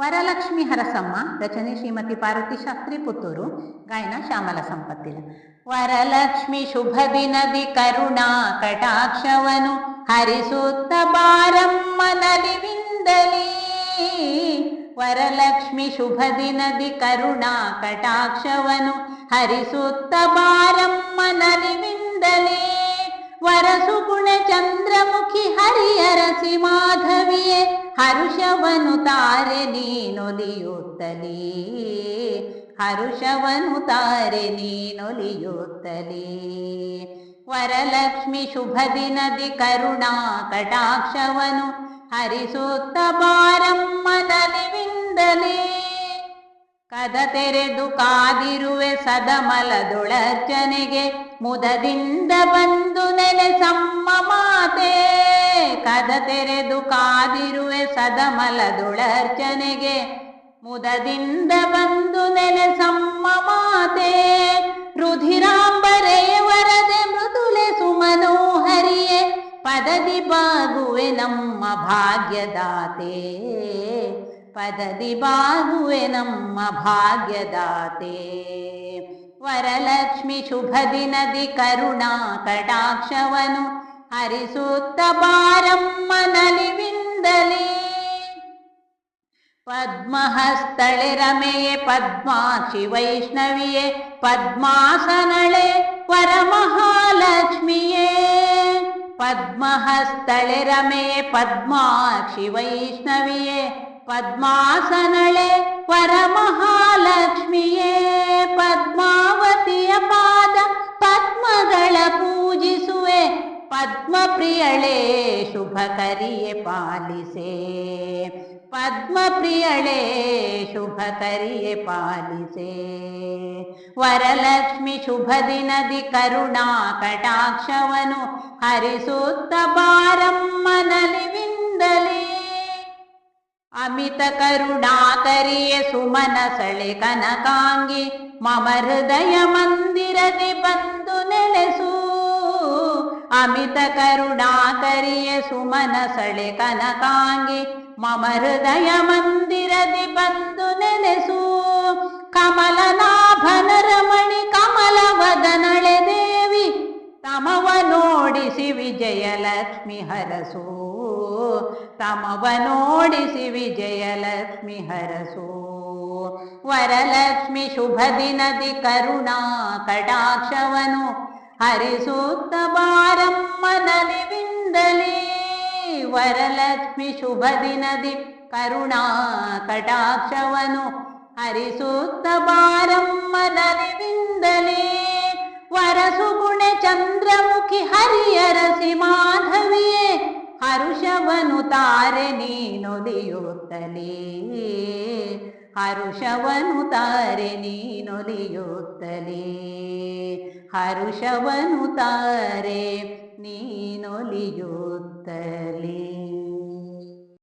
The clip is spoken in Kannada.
ವರಲಕ್ಷ್ಮಿ ಹರಸಮ್ಮ, ರಚನೆ ಶ್ರೀಮತಿ ಪಾರ್ವತಿ ಶಾಸ್ತ್ರಿ ಪುತ್ತೂರು, ಗಾಯನ ಶ್ಯಾಮಲ ಸಂಪತ್ತಿನ ವರಲಕ್ಷ್ಮಿ ಶುಭ ದಿನದಿ ಕರುಣಾ ಕಟಾಕ್ಷವನು ಹರಿಸುತ್ತ ಬಾರಮ್ಮ ವಿಂದಲಿ ವರಲಕ್ಷ್ಮಿ ಶುಭ ದಿನದಿ ಕರುಣಾ ಕಟಾಕ್ಷವನು ಹರಿಸುತ್ತ ಬಾರಮ್ಮ ನಲಿವಿಂದಲೇ ವರಸುಗುಣ ಚಂದ್ರಮುಖಿ ಹರಿಯರಸಿ ಮಾಧವಿಯೇ ಹರುಷವನು ತಾರೆ ನೀನೊಲಿಯುತ್ತಲೇ ಹರುಷವನು ತಾರೆ ನೀನೊಲಿಯುತ್ತಲೇ ವರಲಕ್ಷ್ಮಿ ಶುಭ ದಿನದಿ ಕರುಣಾ ಕಟಾಕ್ಷವನು ಹರಿಸುತ್ತ ಬಾರಮ್ಮನಲ್ಲಿ ವಿಂದಲೇ. ಕದ ತೆರೆದು ಕಾದಿರುವೆ ಸದಮಲದೊಳರ್ಚನೆಗೆ ಮುದದಿಂದ ಬಂದು ನೆನೆಸಮ್ಮ ಮಾತೆ, ಕದ ತೆರೆದು ಕಾದಿರುವೆ ಸದಮಲದುಳರ್ಚನೆಗೆ. ಮುದದಿಂದ ಬಂದು ನೆನೆಸಮ್ಮ ಮಾತೆ ರುಧಿರಾಂಬರೆಯ ವರದೆ ಮೃದುಲೆ ಸುಮನೋಹರಿಯೇ, ಪದದಿ ಬಾಗುವೆ ನಮ್ಮ ಭಾಗ್ಯದಾತೆ. ಪದದಿ ಬಾಗುವೆ ನಮ್ಮ ಭಾಗ್ಯದಾತೆ. वरलक्ष्मि सुगदि नदी करुणा कटाक्षवनु हरिसुत्तरी पद्मस्थले रमे पद्माक्षि वैष्णव पद्मासनळे परमहलक्ष्म पद्मस्थले रमे पद्माक्षि वैष्णवये पद्मासनळे परमहलक्ष्म पद्मा ಪದ್ಮಪ್ರಿಯಳೇ, ಶುಭ ಕರಿಯೆ ಪಾಲಿಸೆ. ಪದ್ಮಪ್ರಿಯಳೇ, ಶುಭ ಕರಿಯೆ ಪಾಲಿಸೆ. ವರಲಕ್ಷ್ಮಿ ಶುಭ ದಿನದಿ ಕರುಣಾ ಕಟಾಕ್ಷವನು ಹರಿಸುತ್ತ ಬಾರಮ್ಮ ನಲಿವಿಂದಲೇ ಅಮಿತ ಕರುಣಾಕರಿಯ ಸುಮನ ಸಳೆ ಕನಕಾಂಗಿ, ಮಮ ಹೃದಯ ಮಂದಿರದಿ ಬಂದು ನೆಲೆಸು ಅಮಿತ ಕರುಣಾಕರಿಯೆ ಸುಮನ ಸಳೆ ಕನಕಾಂಗಿ ಮಮ ಹೃದಯ ಮಂದಿರದಿ ಬಂದು ನೆಲೆಸು ಕಮಲನಾಭನ ರಮಣಿ ಕಮಲವದನಳೆ ದೇವಿ ತಮವ ನೋಡಿಸಿ ವಿಜಯಲಕ್ಷ್ಮಿ ಹರಸು ತಮವ ನೋಡಿಸಿ ವಿಜಯಲಕ್ಷ್ಮಿ ಹರಸು ವರಲಕ್ಷ್ಮಿ ಶುಭ ದಿನದಿ ಕರುಣಾ ಕಟಾಕ್ಷವನು ಹರಿಸುತ್ತ ಬಾರಮ್ಮನಲಿ ನಲಿವಿಂದಲೇ ವರಲಕ್ಷ್ಮಿ ಶುಭ ದಿನದಿ ಕರುಣಾ ಕಟಾಕ್ಷವನು ಹರಿಸುತ್ತ ಬಾರಮ್ಮನಲಿ ನಲಿವಿಂದಲೇ ವರಸು ಗುಣ ಚಂದ್ರಮುಖಿ ಹರಿಯರಸಿ ಮಾಧವಿಯೇ ಹರುಷವನು ತಾರೆ ನೀನೊಲಿಯುತ್ತಲೇ ಹರುಷವನು ತಾರೆ ನೀನೊಲಿಯುತ್ತಲೇ ಹರುಷವನು ತಾರೆ ನೀನೊಲಿಯುತ್ತಲೇ